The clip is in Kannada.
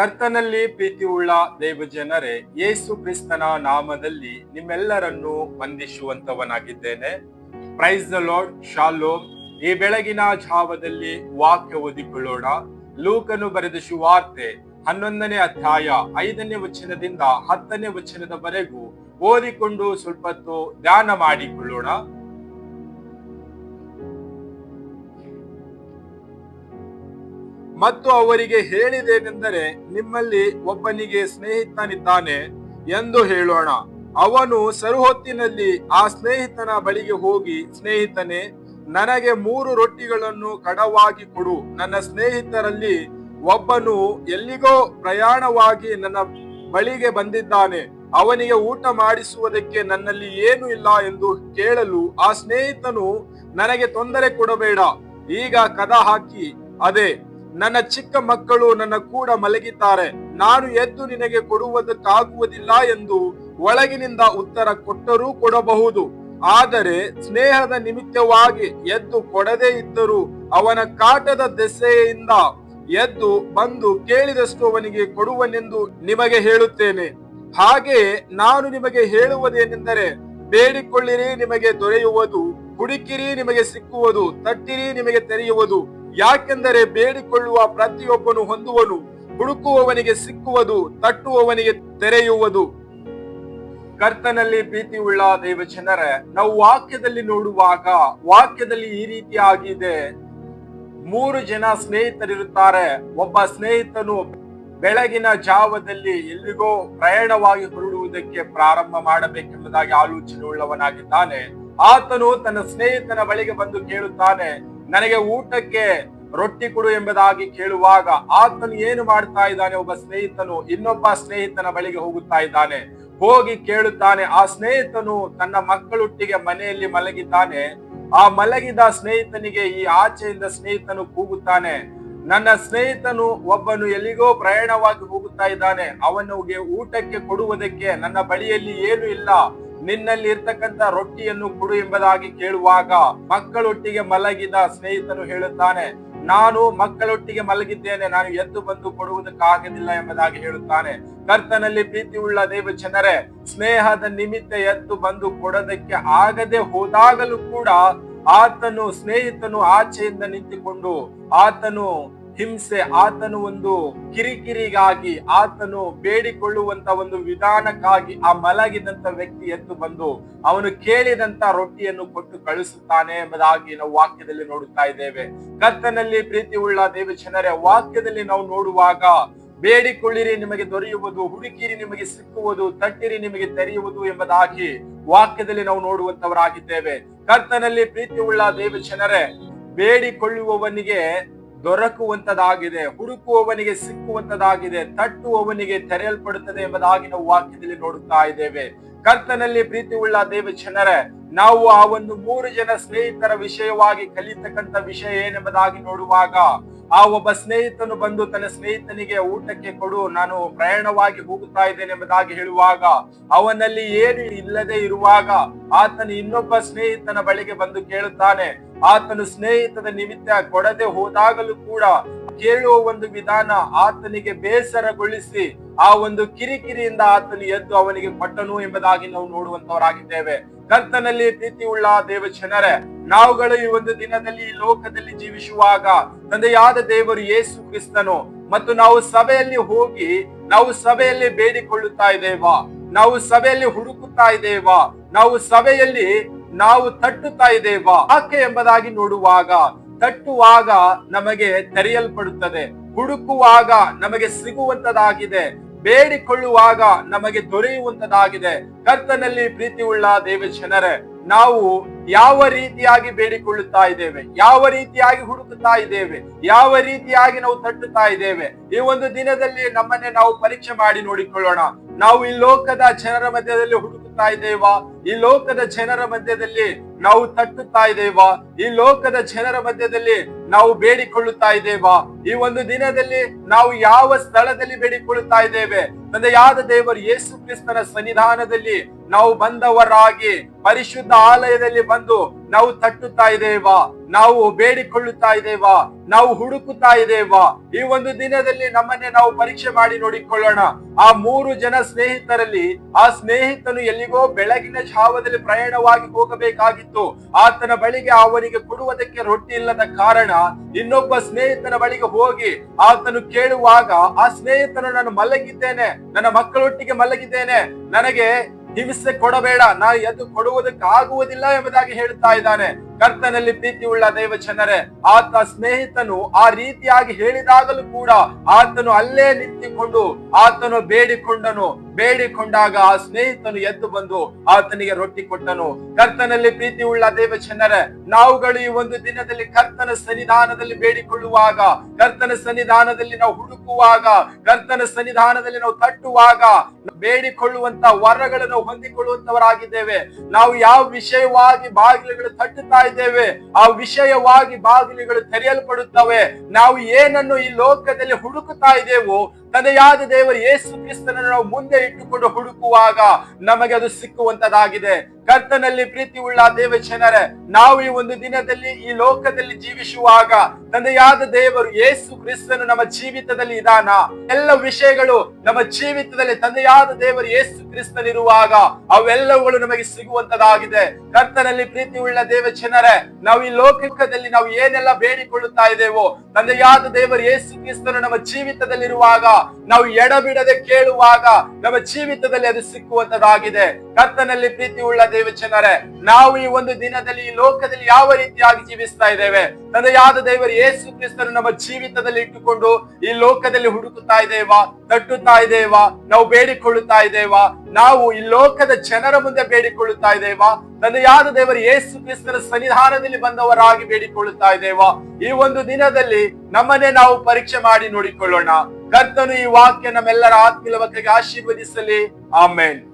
ಕರ್ತನಲ್ಲಿ ಪ್ರೀತಿ ಉಳ್ಳ ದೇವ ಜನರೇ ಯೇಸು ಕ್ರಿಸ್ತನ ನಾಮದಲ್ಲಿ ನಿಮ್ಮೆಲ್ಲರನ್ನು ವಂದಿಸುವಂತವನಾಗಿದ್ದೇನೆ ಪ್ರೈಸ್ ದ ಲಾರ್ಡ್ ಶಾಲೋ ಈ ಬೆಳಗಿನ ಜಾವದಲ್ಲಿ ವಾಕ್ಯ ಓದಿಕೊಳ್ಳೋಣ. ಲೂಕನು ಬರೆದ ಶುವಾರ್ತೆ ಹನ್ನೊಂದನೇ ಅಧ್ಯಾಯ ಐದನೇ ವಚನದಿಂದ ಹತ್ತನೇ ವಚನದವರೆಗೂ ಓದಿಕೊಂಡು ಸ್ವಲ್ಪ ಹೊತ್ತು ಧ್ಯಾನ ಮಾಡಿಕೊಳ್ಳೋಣ. ಮತ್ತು ಅವರಿಗೆ ಹೇಳಿದೇನೆಂದರೆ ನಿಮ್ಮಲ್ಲಿ ಒಬ್ಬನಿಗೆ ಸ್ನೇಹಿತನಿದ್ದಾನೆ ಎಂದು ಹೇಳೋಣ. ಅವನು ಸರುಹೊತ್ತಿನಲ್ಲಿ ಆ ಸ್ನೇಹಿತನ ಬಳಿಗೆ ಹೋಗಿ, ಸ್ನೇಹಿತನೇ, ನನಗೆ ಮೂರು ರೊಟ್ಟಿಗಳನ್ನು ಕಡವಾಗಿ ಕೊಡು. ನನ್ನ ಸ್ನೇಹಿತರಲ್ಲಿ ಒಬ್ಬನು ಎಲ್ಲಿಗೋ ಪ್ರಯಾಣವಾಗಿ ನನ್ನ ಬಳಿಗೆ ಬಂದಿದ್ದಾನೆ. ಅವನಿಗೆ ಊಟ ಮಾಡಿಸುವುದಕ್ಕೆ ನನ್ನಲ್ಲಿ ಏನು ಇಲ್ಲ ಎಂದು ಕೇಳಲು ಆ ಸ್ನೇಹಿತನು ನನಗೆ ತೊಂದರೆ ಕೊಡಬೇಡ. ಈಗ ಕದ ಹಾಕಿ, ಅದೇ ನನ್ನ ಚಿಕ್ಕ ಮಕ್ಕಳು ನನ್ನ ಕೂಡ ಮಲಗಿದ್ದಾರೆ. ನಾನು ಎದ್ದು ನಿನಗೆ ಕೊಡುವುದಕ್ಕಾಗುವುದಿಲ್ಲ ಎಂದು ಒಳಗಿನಿಂದ ಉತ್ತರ ಕೊಟ್ಟರೂ ಕೊಡಬಹುದು. ಆದರೆ ಸ್ನೇಹದ ನಿಮಿತ್ತವಾಗಿ ಎದ್ದು ಕೊಡದೇ ಇದ್ದರೂ ಅವನ ಕಾಟದ ದೆಸೆಯಿಂದ ಎದ್ದು ಬಂದು ಕೇಳಿದಷ್ಟು ಅವನಿಗೆ ಕೊಡುವನೆಂದು ನಿಮಗೆ ಹೇಳುತ್ತೇನೆ. ಹಾಗೆ ನಾನು ನಿಮಗೆ ಹೇಳುವುದೇನೆಂದರೆ, ಬೇಡಿಕೊಳ್ಳಿರಿ ನಿಮಗೆ ದೊರೆಯುವುದು, ಹುಡುಕಿರಿ ನಿಮಗೆ ಸಿಕ್ಕುವುದು, ತಟ್ಟಿರಿ ನಿಮಗೆ ತೆರೆಯುವುದು ಯಾಕೆಂದರೆ ಬೇಡಿಕೊಳ್ಳುವ ಪ್ರತಿಯೊಬ್ಬನು ಹೊಂದುವನು, ಹುಡುಕುವವನಿಗೆ ಸಿಕ್ಕುವುದು, ತಟ್ಟುವವನಿಗೆ ತೆರೆಯುವುದು. ಕರ್ತನಲ್ಲಿ ಪ್ರೀತಿಯುಳ್ಳ ದೇವ ಜನರೇ ನಾವು ವಾಕ್ಯದಲ್ಲಿ ನೋಡುವಾಗ, ವಾಕ್ಯದಲ್ಲಿ ಈ ರೀತಿ ಆಗಿದೆ ಮೂರು ಜನ ಸ್ನೇಹಿತರಿರುತ್ತಾರೆ. ಒಬ್ಬ ಸ್ನೇಹಿತನು ಬೆಳಗಿನ ಜಾವದಲ್ಲಿ ಎಲ್ಲಿಗೋ ಪ್ರಯಾಣವಾಗಿ ಹೊರಡುವುದಕ್ಕೆ ಪ್ರಾರಂಭ ಮಾಡಬೇಕೆಂಬುದಾಗಿ ಆಲೋಚನೆ ಉಳ್ಳವನಾಗಿದ್ದಾನೆ ಆತನು ತನ್ನ ಸ್ನೇಹಿತನ ಬಳಿಗೆ ಬಂದು ಕೇಳುತ್ತಾನೆ ನನಗೆ ಊಟಕ್ಕೆ ರೊಟ್ಟಿ ಕೊಡು ಎಂಬುದಾಗಿ ಕೇಳುವಾಗ ಆತನು ಏನು ಮಾಡ್ತಾ ಇದ್ದಾನೆ? ಒಬ್ಬ ಸ್ನೇಹಿತನು ಇನ್ನೊಬ್ಬ ಸ್ನೇಹಿತನ ಬಳಿಗೆ ಹೋಗುತ್ತಾ ಇದ್ದಾನೆ. ಹೋಗಿ ಕೇಳುತ್ತಾನೆ, ಆ ಸ್ನೇಹಿತನು ತನ್ನ ಮಕ್ಕಳೊಟ್ಟಿಗೆ ಮನೆಯಲ್ಲಿ ಮಲಗಿದ್ದಾನೆ. ಆ ಮಲಗಿದ ಸ್ನೇಹಿತನಿಗೆ ಈ ಆಚೆಯಿಂದ ಸ್ನೇಹಿತನು ಕೂಗುತ್ತಾನೆ. ನನ್ನ ಸ್ನೇಹಿತನು ಒಬ್ಬನು ಎಲ್ಲಿಗೋ ಪ್ರಯಾಣವಾಗಿ ಹೋಗುತ್ತಾ ಇದ್ದಾನೆ. ಅವನಿಗೆ ಊಟಕ್ಕೆ ಕೊಡುವುದಕ್ಕೆ ನನ್ನ ಬಳಿಯಲ್ಲಿ ಏನು ಇಲ್ಲ. ನಿನ್ನಲ್ಲಿ ಇರ್ತಕ್ಕಂತ ರೊಟ್ಟಿಯನ್ನು ಕೊಡು ಎಂಬುದಾಗಿ ಕೇಳುವಾಗ ಮಕ್ಕಳೊಟ್ಟಿಗೆ ಮಲಗಿದ ಸ್ನೇಹಿತನು ಹೇಳುತ್ತಾನೆ, ನಾನು ಮಕ್ಕಳೊಟ್ಟಿಗೆ ಮಲಗಿದ್ದೇನೆ, ನಾನು ಎದ್ದು ಬಂದು ಕೊಡುವುದಕ್ಕಾಗದಿಲ್ಲ ಎಂಬುದಾಗಿ ಹೇಳುತ್ತಾನೆ. ಕರ್ತನಲ್ಲಿ ಪ್ರೀತಿ ಉಳ್ಳ ದೇವ ಜನರೇ ಸ್ನೇಹದ ನಿಮಿತ್ತ ಎದ್ದು ಬಂದು ಕೊಡೋದಕ್ಕೆ ಆಗದೆ ಹೋದಾಗಲೂ ಕೂಡ ಆತನು ಸ್ನೇಹಿತನು ಆಚೆಯಿಂದ ನಿಂತುಕೊಂಡು ಆತನು ಹಿಂಸೆ ಆತನು ಒಂದು ಕಿರಿಕಿರಿಗಾಗಿ, ಆತನು ಬೇಡಿಕೊಳ್ಳುವಂತ ಒಂದು ವಿಧಾನಕ್ಕಾಗಿ ಆ ಮಲಗಿದಂತ ವ್ಯಕ್ತಿ ಎದ್ದು ಬಂದು ಅವನು ಕೇಳಿದಂತ ರೊಟ್ಟಿಯನ್ನು ಕೊಟ್ಟು ಕಳಿಸುತ್ತಾನೆ ಎಂಬುದಾಗಿ ನಾವು ವಾಕ್ಯದಲ್ಲಿ ನೋಡುತ್ತಾ ಇದ್ದೇವೆ. ಕರ್ತನಲ್ಲಿ ಪ್ರೀತಿ ಉಳ್ಳ ದೇವ ಜನರೇ, ವಾಕ್ಯದಲ್ಲಿ ನಾವು ನೋಡುವಾಗ ಬೇಡಿಕೊಳ್ಳಿರಿ, ನಿಮಗೆ ದೊರೆಯುವುದು, ಹುಡುಕಿರಿ, ನಿಮಗೆ ಸಿಕ್ಕುವುದು, ತಟ್ಟಿರಿ, ನಿಮಗೆ ತೆರೆಯುವುದು ಎಂಬುದಾಗಿ ವಾಕ್ಯದಲ್ಲಿ ನಾವು ನೋಡುವಂತವರಾಗಿದ್ದೇವೆ. ಕರ್ತನಲ್ಲಿ ಪ್ರೀತಿ ಉಳ್ಳ ದೇವ ಜನರೇ, ಬೇಡಿಕೊಳ್ಳುವವನಿಗೆ ದೊರಕುವಂತದಾಗಿದೆ, ಹುಡುಕುವವನಿಗೆ ಸಿಕ್ಕುವಂತದಾಗಿದೆ, ತಟ್ಟುವವನಿಗೆ ತೆರೆಯಲ್ಪಡುತ್ತದೆ ಎಂಬುದಾಗಿ ನಾವು ವಾಕ್ಯದಲ್ಲಿ ನೋಡುತ್ತಾ ಇದ್ದೇವೆ. ಕರ್ತನಲ್ಲಿ ಪ್ರೀತಿ ಉಳ್ಳ ದೇವ ಜನರೇ, ನಾವು ಆ ಒಂದು ಮೂರು ಜನ ಸ್ನೇಹಿತರ ವಿಷಯವಾಗಿ ಕಲಿತಕ್ಕಂಥ ವಿಷಯ ಏನೆಂಬುದಾಗಿ ನೋಡುವಾಗ ಆ ಒಬ್ಬ ಸ್ನೇಹಿತನು ಬಂದು ತನ್ನ ಸ್ನೇಹಿತನಿಗೆ ಊಟಕ್ಕೆ ಕೊಡು, ನಾನು ಪ್ರಯಾಣವಾಗಿ ಹೋಗುತ್ತಾ ಇದ್ದೇನೆ ಎಂಬುದಾಗಿ ಹೇಳುವಾಗ ಅವನಲ್ಲಿ ಏನು ಇಲ್ಲದೆ ಇರುವಾಗ ಆತನು ಇನ್ನೊಬ್ಬ ಸ್ನೇಹಿತನ ಬಳಿಗೆ ಬಂದು ಕೇಳುತ್ತಾನೆ. ಆತನು ಸ್ನೇಹಿತದ ನಿಮಿತ್ತ ಕೊಡದೆ ಹೋದಾಗಲೂ ಕೂಡ ಕೇಳುವ ಒಂದು ವಿಧಾನ ಆತನಿಗೆ ಬೇಸರಗೊಳಿಸಿ ಆ ಒಂದು ಕಿರಿಕಿರಿಯಿಂದ ಆತನು ಎದ್ದು ಅವನಿಗೆ ಕೊಟ್ಟನು ಎಂಬುದಾಗಿ ನಾವು ನೋಡುವಂತವರಾಗಿದ್ದೇವೆ. ಕರ್ತನಲ್ಲಿ ಪ್ರೀತಿ ಉಳ್ಳ ದೇವ ಜನರೇ ನಾವುಗಳು ಈ ಒಂದು ದಿನದಲ್ಲಿ ಈ ಲೋಕದಲ್ಲಿ ಜೀವಿಸುವಾಗ ತಂದೆಯಾದ ದೇವರು ಯೇಸು ಕ್ರಿಸ್ತನು ಮತ್ತು ನಾವು ಸಭೆಯಲ್ಲಿ ಹೋಗಿ ನಾವು ಸಭೆಯಲ್ಲಿ ಬೇಡಿಕೊಳ್ಳುತ್ತಾ ಇದ್ದೇವಾ? ನಾವು ಸಭೆಯಲ್ಲಿ ಹುಡುಕುತ್ತಾ ಇದ್ದೇವಾ? ನಾವು ಸಭೆಯಲ್ಲಿ ನಾವು ತಟ್ಟುತ್ತಾ ಇದ್ದೇವಾ? ಯಾಕೆ ಎಂಬುದಾಗಿ ನೋಡುವಾಗ ತಟ್ಟುವಾಗ ನಮಗೆ ತೆರೆಯಲ್ಪಡುತ್ತದೆ, ಹುಡುಕುವಾಗ ನಮಗೆ ಸಿಗುವಂತದಾಗಿದೆ, ಬೇಡಿಕೊಳ್ಳುವಾಗ ನಮಗೆ ದೊರೆಯುವಂತದಾಗಿದೆ. ಕರ್ತನಲ್ಲಿ ಪ್ರೀತಿ ಉಳ್ಳ ದೇವ ಜನರೇ ನಾವು ಯಾವ ರೀತಿಯಾಗಿ ಬೇಡಿಕೊಳ್ಳುತ್ತಾ ಇದ್ದೇವೆ? ಯಾವ ರೀತಿಯಾಗಿ ಹುಡುಕುತ್ತಾ ಇದ್ದೇವೆ? ಯಾವ ರೀತಿಯಾಗಿ ನಾವು ತಟ್ಟುತ್ತಾ ಇದ್ದೇವೆ? ಈ ಒಂದು ದಿನದಲ್ಲಿ ನಮ್ಮನ್ನೇ ನಾವು ಪರೀಕ್ಷೆ ಮಾಡಿ ನೋಡಿಕೊಳ್ಳೋಣ. ನಾವು ಈ ಲೋಕದ ಜನರ ಮಧ್ಯದಲ್ಲಿ ಹುಡುಕುತ್ತಾ ಇದ್ದೇವಾ? ಈ ಲೋಕದ ಜನರ ಮಧ್ಯದಲ್ಲಿ ನಾವು ತಟ್ಟುತ್ತಾ ಇದ್ದೇವಾ? ಈ ಲೋಕದ ಜನರ ಮಧ್ಯದಲ್ಲಿ ನಾವು ಬೇಡಿಕೊಳ್ಳುತ್ತಾ ಇದ್ದೇವಾ? ಈ ಒಂದು ದಿನದಲ್ಲಿ ನಾವು ಯಾವ ಸ್ಥಳದಲ್ಲಿ ಬೇಡಿಕೊಳ್ಳುತ್ತಾ ಇದ್ದೇವೆ? ತಂದೆಯಾದ ದೇವರು ಯೇಸು ಕ್ರಿಸ್ತನ ಸನ್ನಿಧಾನದಲ್ಲಿ ನಾವು ಬಂದವರಾಗಿ ಪರಿಶುದ್ಧ ಆಲಯದಲ್ಲಿ ಬಂದು ನಾವು ತಟ್ಟುತ್ತಾ ಇದ್ದೇವಾ? ನಾವು ಬೇಡಿಕೊಳ್ಳುತ್ತಾ ಇದ್ದೇವಾ? ನಾವು ಹುಡುಕುತ್ತಾ ಇದ್ದೇವಾ? ಈ ಒಂದು ದಿನದಲ್ಲಿ ನಮ್ಮನ್ನೇ ನಾವು ಪರೀಕ್ಷೆ ಮಾಡಿ ನೋಡಿಕೊಳ್ಳೋಣ. ಆ ಮೂರು ಜನ ಸ್ನೇಹಿತರಲ್ಲಿ, ಆ ಸ್ನೇಹಿತನು ಎಲ್ಲಿಗೋ ಬೆಳಗಿನ ಜಾವದಲ್ಲಿ ಪ್ರಯಾಣವಾಗಿ ಹೋಗಬೇಕಾಗಿತ್ತು. ಆತನ ಬಳಿಗೆ ಅವನಿಗೆ ಕೊಡುವುದಕ್ಕೆ ರೊಟ್ಟಿ ಇಲ್ಲದ ಕಾರಣ ಇನ್ನೊಬ್ಬ ಸ್ನೇಹಿತನ ಬಳಿಗೆ ಹೋಗಿ ಆತನು ಕೇಳುವಾಗ, ಆ ಸ್ನೇಹಿತನು ನಾನು ಮಲಗಿದ್ದೇನೆ. ನನ್ನ ಮಕ್ಕಳೊಟ್ಟಿಗೆ ಮಲಗಿದ್ದೇನೆ. ನನಗೆ ಹಿಂಸೆ ಕೊಡಬೇಡ. ನಾ ಎದ್ದು ಕೊಡುವುದಕ್ಕೆ ಆಗುವುದಿಲ್ಲ ಎಂಬುದಾಗಿ ಹೇಳುತ್ತಾ ಇದ್ದಾನೆ. ಕರ್ತನಲ್ಲಿ ಪ್ರೀತಿಯುಳ್ಳ ದೈವ ಜನರೇ ಆತ ಸ್ನೇಹಿತನು ಆ ರೀತಿಯಾಗಿ ಹೇಳಿದಾಗಲೂ ಕೂಡ ಆತನು ಅಲ್ಲೇ ನಿಂತಿಕೊಂಡು ಆತನು ಬೇಡಿಕೊಂಡನು. ಬೇಡಿಕೊಂಡಾಗ ಆ ಸ್ನೇಹಿತನು ಎದ್ದು ಬಂದು ಆತನಿಗೆ ರೊಟ್ಟಿ ಕೊಟ್ಟನು. ಕರ್ತನಲ್ಲಿ ಪ್ರೀತಿ ಉಳ್ಳ ದೇವ ಜನರೇ ನಾವುಗಳು ಈ ಒಂದು ದಿನದಲ್ಲಿ ಕರ್ತನ ಸನ್ನಿಧಾನದಲ್ಲಿ ಬೇಡಿಕೊಳ್ಳುವಾಗ, ಕರ್ತನ ಸನ್ನಿಧಾನದಲ್ಲಿ ನಾವು ಹುಡುಕುವಾಗ, ಕರ್ತನ ಸನ್ನಿಧಾನದಲ್ಲಿ ನಾವು ತಟ್ಟುವಾಗ ಬೇಡಿಕೊಳ್ಳುವಂತ ವರಗಳನ್ನು ಹೊಂದಿಕೊಳ್ಳುವಂತವರಾಗಿದ್ದೇವೆ. ನಾವು ಯಾವ ವಿಷಯವಾಗಿ ಬಾಗಿಲುಗಳು ತಟ್ಟುತ್ತಾ ಇದ್ದೇವೆ ಆ ವಿಷಯವಾಗಿ ಬಾಗಿಲುಗಳು ತೆರೆಯಲ್ಪಡುತ್ತವೆ. ನಾವು ಏನನ್ನು ಈ ಲೋಕದಲ್ಲಿ ಹುಡುಕುತ್ತಾ ಇದ್ದೇವೋ ತಂದೆಯಾದ ದೇವರು ಯೇಸು ಕ್ರಿಸ್ತನನ್ನು ನಾವು ಮುಂದೆ ಇಟ್ಟುಕೊಂಡು ಹುಡುಕುವಾಗ ನಮಗೆ ಅದು ಸಿಕ್ಕುವಂತದಾಗಿದೆ. ಕರ್ತನಲ್ಲಿ ಪ್ರೀತಿ ಉಳ್ಳ ದೇವ ಜನರೇ ನಾವು ಈ ಒಂದು ದಿನದಲ್ಲಿ ಈ ಲೋಕದಲ್ಲಿ ಜೀವಿಸುವಾಗ ತಂದೆಯಾದ ದೇವರು ಯೇಸು ಕ್ರಿಸ್ತನು ನಮ್ಮ ಜೀವಿತದಲ್ಲಿ ಇದಾನ ಎಲ್ಲ ವಿಷಯಗಳು ನಮ್ಮ ಜೀವಿತದಲ್ಲಿ ತಂದೆಯಾದ ದೇವರು ಯೇಸು ಕ್ರಿಸ್ತನಿರುವಾಗ ಅವೆಲ್ಲವುಗಳು ನಮಗೆ ಸಿಗುವಂತದಾಗಿದೆ. ಕರ್ತನಲ್ಲಿ ಪ್ರೀತಿ ಉಳ್ಳ ದೇವ ಜನರೇ ನಾವು ಈ ಲೋಕದಲ್ಲಿ ನಾವು ಏನೆಲ್ಲ ಬೇಡಿಕೊಳ್ಳುತ್ತಾ ಇದ್ದೇವೋ, ತಂದೆಯಾದ ದೇವರು ಯೇಸು ಕ್ರಿಸ್ತನು ನಮ್ಮ ಜೀವಿತದಲ್ಲಿರುವಾಗ ನಾವು ಎಡಬಿಡದೆ ಕೇಳುವಾಗ ನಮ್ಮ ಜೀವಿತದಲ್ಲಿ ಅದು ಸಿಕ್ಕುವಂತದಾಗಿದೆ ಕರ್ತನಲ್ಲಿ ಪ್ರೀತಿ ಉಳ್ಳ ದೇವ ಜನರೇ ನಾವು ಈ ಒಂದು ದಿನದಲ್ಲಿ ಈ ಲೋಕದಲ್ಲಿ ಯಾವ ರೀತಿಯಾಗಿ ಜೀವಿಸ್ತಾ ಇದ್ದೇವೆ? ತಂದೆಯಾದ ದೇವರು ಯೇಸು ಕ್ರಿಸ್ತನು ನಮ್ಮ ಜೀವಿತದಲ್ಲಿ ಇಟ್ಟುಕೊಂಡು ಈ ಲೋಕದಲ್ಲಿ ಹುಡುಕುತ್ತಾ ಇದ್ದೇವಾ? ತಟ್ಟುತ್ತಾ ಇದ್ದೇವಾ? ನಾವು ಬೇಡಿಕೊಳ್ಳುತ್ತಾ ಇದ್ದೇವಾ? ನಾವು ಈ ಲೋಕದ ಜನರ ಮುಂದೆ ಬೇಡಿಕೊಳ್ಳುತ್ತಾ ಇದ್ದೇವಾ? ತಂದೆಯಾದ ದೇವರು ಯೇಸು ಕ್ರಿಸ್ತನ ಸನ್ನಿಧಾನದಲ್ಲಿ ಬಂದವರಾಗಿ ಬೇಡಿಕೊಳ್ಳುತ್ತಾ ಇದ್ದೇವಾ? ಈ ಒಂದು ದಿನದಲ್ಲಿ ನಮ್ಮನ್ನೇ ನಾವು ಪರೀಕ್ಷೆ ಮಾಡಿ ನೋಡಿಕೊಳ್ಳೋಣ. ಕರ್ತನು ಈ ವಾಕ್ಯ ನಮ್ಮೆಲ್ಲರ ಆತ್ಮೀಯ ಮಕ್ಕಳಿಗೆ ಆಶೀರ್ವದಿಸಲಿ. ಆಮೇನ್.